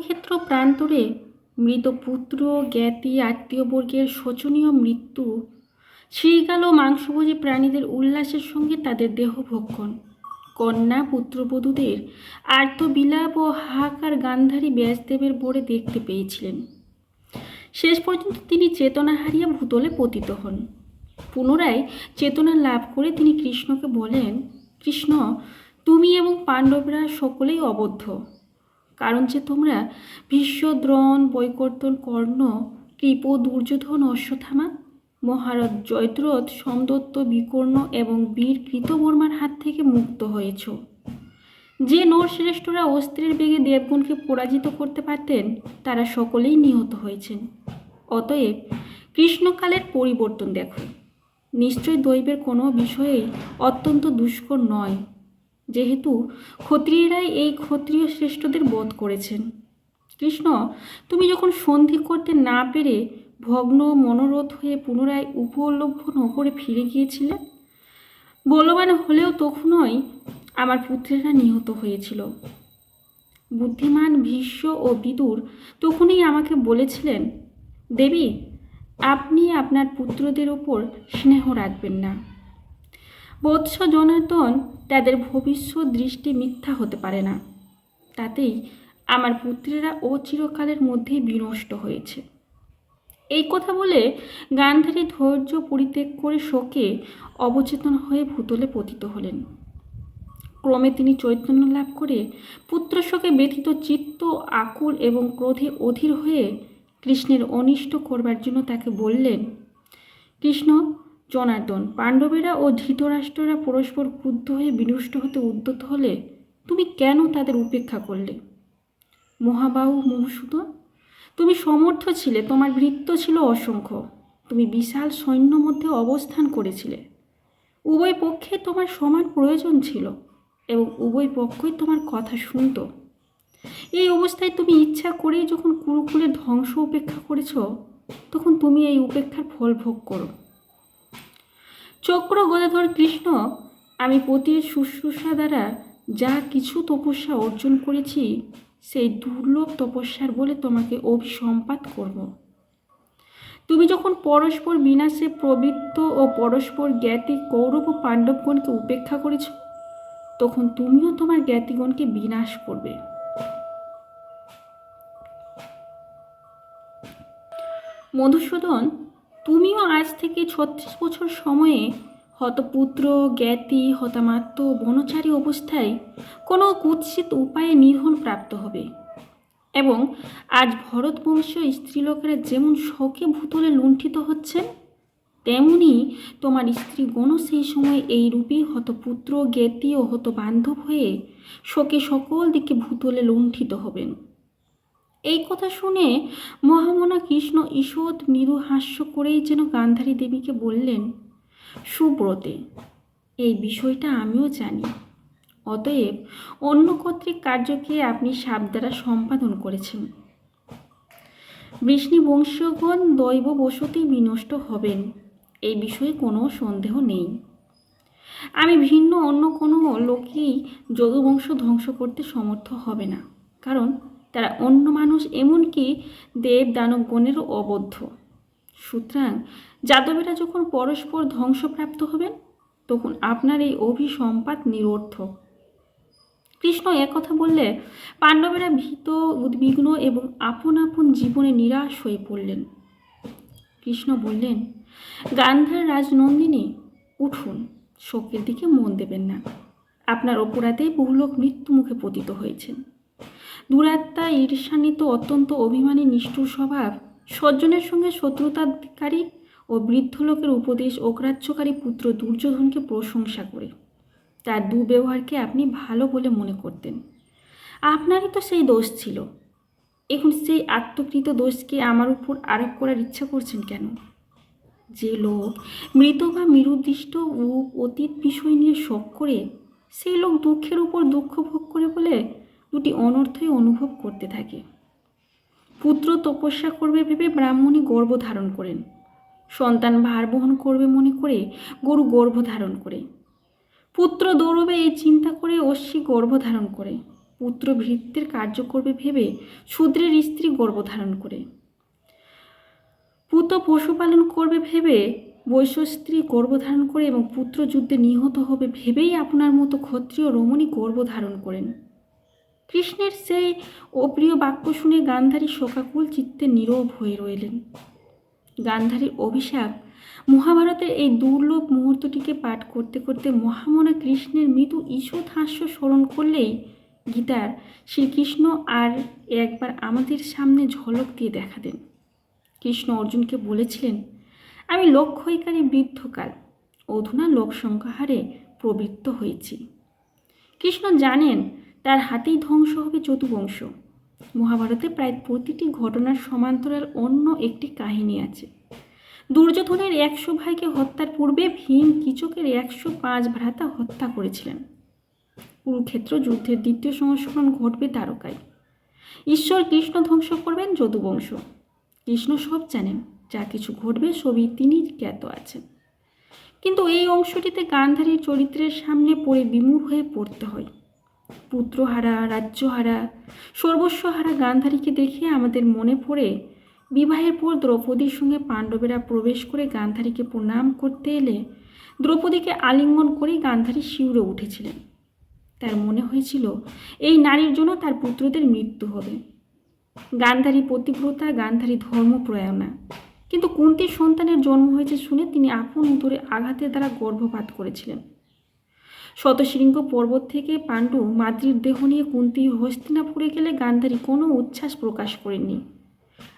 কুরুক্ষেত্র প্রান্তরে মৃত পুত্র, জ্ঞাতি, আত্মীয়বর্গের শোচনীয় মৃত্যু শৃগাল ও মাংসভোজী প্রাণীদের উল্লাসের সঙ্গে তাদের দেহ ভক্ষণ। কন্যা পুত্রবধূদের আর্তবিলাপ ও হাহাকার গান্ধারী ব্যাসদেবের বোরে দেখতে পেয়েছিলেন। শেষ পর্যন্ত তিনি চেতনা হারিয়ে ভূতলে পতিত হন। পুনরায় চেতনা লাভ করে তিনি কৃষ্ণকে বলেন, কৃষ্ণ, তুমি এবং পাণ্ডবরা সকলেই অবদ্ধ। কারণ যে তোমরা ভীষ্ম, দ্রোণ, বৈকর্তন, কর্ণ, কৃপ, দুর্যোধন অশ্বথামা মহারথ জয়দ্রথ, সমদত্ত, বিকর্ণ এবং বীর কৃতবর্মার হাত থেকে মুক্ত হয়েছ। যে নরশ্রেষ্ঠরা অস্ত্রের বেগে দেবগুণকে পরাজিত করতে পারতেন, তারা সকলেই নিহত হয়েছেন। অতএব কৃষ্ণকালের পরিবর্তন দেখো। নিশ্চয় দৈবের কোনো বিষয়েই অত্যন্ত দুষ্কর নয়। যেহেতু ক্ষত্রিয়েরাই এই ক্ষত্রিয় শ্রেষ্ঠদের বধ করেছেন। কৃষ্ণ, তুমি যখন সন্ধি করতে না পেরে ভগ্ন মনোরথ হয়ে পুনরায় উপলভ্য নগরে ফিরে গিয়েছিলে, বলবান হলেও তখনই আমার পুত্রেরা নিহত হয়েছিল। বুদ্ধিমান, ভীষ্ম ও বিদুর তখনই আমাকে বলেছিলেন, দেবী, আপনি আপনার পুত্রদের ওপর স্নেহ রাখবেন না। বৎস জনার্দন তাদের ভবিষ্যৎ দৃষ্টি মিথ্যা হতে পারে না। তাতেই আমার পুত্রেরা ও চিরকালের মধ্যেই বিনষ্ট হয়েছে। এই কথা বলে গান্ধারী ধৈর্য পরিত্যাগ করে শোকে অবচেতন হয়ে ভূতলে পতিত হলেন। ক্রমে তিনি চৈতন্য লাভ করে পুত্র শোকে ব্যথিত চিত্ত, আকুল এবং ক্রোধে অধীর হয়ে কৃষ্ণের অনিষ্ট করবার জন্য তাকে বললেন, কৃষ্ণ জনার্দন, পাণ্ডবেরা ও ধৃতরাষ্ট্ররা পরস্পর ক্রুদ্ধ হয়ে বিনষ্ট হতে উদ্যত হলে তুমি কেন তাদের উপেক্ষা করলে? মহাবাহু মহসূদন তুমি সমর্থ ছিলে, তোমার বৃত্ত ছিল অসংখ্য, তুমি বিশাল সৈন্য মধ্যে অবস্থান করেছিলে। উভয় পক্ষে তোমার সমান প্রয়োজন ছিল এবং উভয় পক্ষই তোমার কথা শুনত। এই অবস্থায় তুমি ইচ্ছা করেই যখন কুরুকুলের ধ্বংস উপেক্ষা করেছ, তখন তুমি এই উপেক্ষার ফল ভোগ করো। চক্র গদাধর কৃষ্ণ, আমি পতির শুশ্রূষা দ্বারা যা কিছু তপস্যা অর্জন করেছি, সেই দুর্লভ তপস্যার বলে তোমাকে অভিসম্পাত করব। তুমি যখন পরস্পর বিনাশে প্রবৃত্ত ও পরস্পর জ্ঞাতি কৌরব ও পাণ্ডবগণকে উপেক্ষা করেছ, তখন তুমিও তোমার জ্ঞাতিগণকে বিনাশ করবে। মধুসূদন তুমিও আজ থেকে ছত্রিশ বছর সময়ে হতপুত্র, জ্ঞাতি, হতামাত্ম, বনচারী অবস্থায় কোনো কুৎসিত উপায়ে নিধন প্রাপ্ত হবে। এবং আজ ভরতবংশীয় স্ত্রীলোকেরা যেমন শোকে ভূতলে লুণ্ঠিত হচ্ছেন, তেমনি তোমার স্ত্রী স্ত্রীগণও সেই সময় এই রূপেই হতপুত্র, জ্ঞাতি ও হত বান্ধব হয়ে শোকে সকল দিকে ভূতলে লুণ্ঠিত হবেন। এই কথা শুনে মহামনা কৃষ্ণ ঈষৎ মৃদু হাস্য করেই যেন গান্ধারী দেবীকে বললেন, সুব্রতে, এই বিষয়টা আমিও জানি। অতএব অন্য কর্তৃক কার্যকে আপনি সাপ দ্বারা সম্পাদন করেছেন। বৃষ্ণি বংশীয়গণ দৈব বসতি বিনষ্ট হবেন, এই বিষয়ে কোনো সন্দেহ নেই। আমি ভিন্ন অন্য কোনো লোকই যদুবংশ ধ্বংস করতে সমর্থ হবে না, কারণ তারা অন্য মানুষ এমনকি দেব দানবগণেরও অবদ্ধ। সুতরাং যাদবেরা যখন পরস্পর ধ্বংসপ্রাপ্ত হবেন, তখন আপনার এই অভিসম্পাত নিরর্থক কৃষ্ণ একথা বললে, পাণ্ডবেরা ভীত, উদ্বিগ্ন এবং আপন আপন জীবনে নিরাশ হয়ে পড়লেন। কৃষ্ণ বললেন, গান্ধার রাজনন্দিনী, উঠুন, শোকের দিকে মন দেবেন না। আপনার অপরাধেই বহুলোক মৃত্যু মুখে পতিত হয়েছেন। দুরাত্মা ঈর্ষান্বিত, অত্যন্ত অভিমানী, নিষ্ঠুর স্বভাব। সজ্জনের সঙ্গে শত্রুতাকারী ও বৃদ্ধ লোকের উপদেশ, অগ্রাহ্যকারী পুত্র দুর্যোধনকে প্রশংসা করে। তার দুর্ব্যবহারকে আপনি ভালো বলে মনে করতেন। আপনারই তো সেই দোষ ছিল। এখন সেই আত্মকৃত দোষকে আমার উপর আরোপ করার ইচ্ছা করছেন কেন? যে লোক মৃত বা নিরুদ্দিষ্ট ও অতীত বিষয় নিয়ে শখ করে, সেই লোক দুঃখের উপর দুঃখ ভোগ করে বলে দুটি অনর্থই অনুভব করতে থাকে। পুত্র তপস্যা করবে ভেবে ব্রাহ্মণী গর্ভ ধারণ করেন। সন্তান ভার বহন করবে মনে করে গরু গর্ভ ধারণ করে। পুত্র দৌড়বে এই চিন্তা করে অশ্বী গর্ভ ধারণ করে। পুত্র ভৃত্যের কার্য করবে ভেবে শূদ্রের স্ত্রী গর্ব ধারণ করে। পুত্র পশুপালন করবে ভেবে বৈশ্য স্ত্রী গর্ব ধারণ করে এবং পুত্র যুদ্ধে নিহত হবে ভেবেই আপনার মতো ক্ষত্রিয় রমণী গর্ব ধারণ করেন। কৃষ্ণের সেই অপ্রিয় বাক্য শুনে গান্ধারী শোকাকুল চিত্তে নীরব হয়ে রইলেন। গান্ধারীর অভিশাপ, মহাভারতের এই দুর্লভ মুহূর্তটিকে পাঠ করতে করতে মহামনা কৃষ্ণের মৃদু ঈষৎ হাস্য স্মরণ করলেই গীতার শ্রীকৃষ্ণ আর একবার আমাদের সামনে ঝলক দিয়ে দেখা দেন। কৃষ্ণ অর্জুনকে বলেছিলেন, আমি লক্ষ্যইকারী বৃদ্ধকাল, অধুনা লোকসংহারে প্রবৃত্ত হয়েছি। কৃষ্ণ জানেন তার হাতেই ধ্বংস হবে যদুবংশ। মহাভারতে প্রায় প্রতিটি ঘটনার সমান্তরাল অন্য একটি কাহিনী আছে। দুর্যোধনের একশো ভাইকে হত্যার পূর্বে ভীম কিচকের একশো পাঁচ ভ্রাতা হত্যা করেছিলেন। কুরুক্ষেত্র যুদ্ধের দ্বিতীয় সংস্করণ ঘটবে তারকায় ঈশ্বর কৃষ্ণ ধ্বংস করবেন যদুবংশ। কৃষ্ণ সব জানেন, যা কিছু ঘটবে সবই তিনি জ্ঞাত আছেন। কিন্তু এই অংশটিতে গান্ধারীর চরিত্রের সামনে পড়ে বিমূঢ় হয়ে পড়তে হয়। পুত্রহারা, রাজ্যহারা, সর্বস্বহারা গান্ধারীকে দেখে আমাদের মনে পড়ে, বিবাহের পর দ্রৌপদীর সঙ্গে পাণ্ডবেরা প্রবেশ করে গান্ধারীকে প্রণাম করতে এলে দ্রৌপদীকে আলিঙ্গন করেই গান্ধারী শিউরে উঠেছিলেন। তার মনে হয়েছিল, এই নারীর জন্য তার পুত্রদের মৃত্যু হবে। গান্ধারী পতিব্রতা, গান্ধারী ধর্মপ্রয়াণা কিন্তু কুন্তির সন্তানের জন্ম হয়েছে শুনে তিনি আপন উদরে আঘাতের দ্বারা গর্ভপাত করেছিলেন। শতশৃঙ্গ পর্বত থেকে পাণ্ডু মাতৃর দেহ নিয়ে কুন্তি হস্তিনাপুরে গেলে গান্ধারী কোনো উচ্ছ্বাস প্রকাশ করেননি।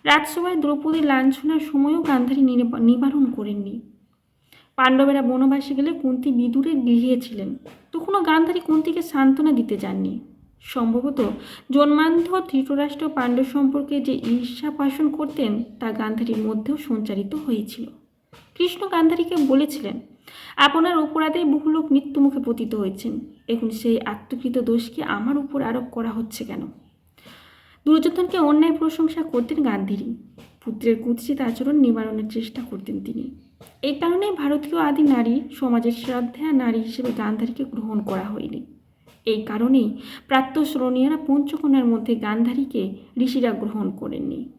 রাজসভায় দ্রৌপদীর লাঞ্ছনার সময়ও গান্ধারী নিবা- নিবারণ করেননি। পাণ্ডবেরা বনবাসে গেলে কুন্তি বিদুরের গৃহে ছিলেন। তখনও গান্ধারী কুন্তিকে সান্ত্বনা দিতে যাননি। সম্ভবত জন্মান্ধ ধৃতরাষ্ট্র পাণ্ডব সম্পর্কে যে ঈর্ষা পাশন করতেন, তা গান্ধারীর মধ্যেও সঞ্চারিত হয়েছিল। কৃষ্ণ গান্ধারীকে বলেছিলেন, আপনার অপরাধে বহু লোক মৃত্যুমুখে পতিত হয়েছেন। এখন সেই আত্মকৃত দোষকে আমার উপর আরোপ করা হচ্ছে কেন? দুর্যোধনকে অন্যায় প্রশংসা করতেন গান্ধীরী। পুত্রের কুৎসিত আচরণ নিবারণের চেষ্টা করতেন তিনি। এই কারণে ভারতীয় আদি নারী সমাজের শ্রদ্ধা নারী হিসেবে গান্ধারীকে গ্রহণ করা হয়নি। এই কারণেই প্রাত্যশ্রণীয়রা পঞ্চকন্যার মধ্যে গান্ধারীকে ঋষিরা গ্রহণ করেননি।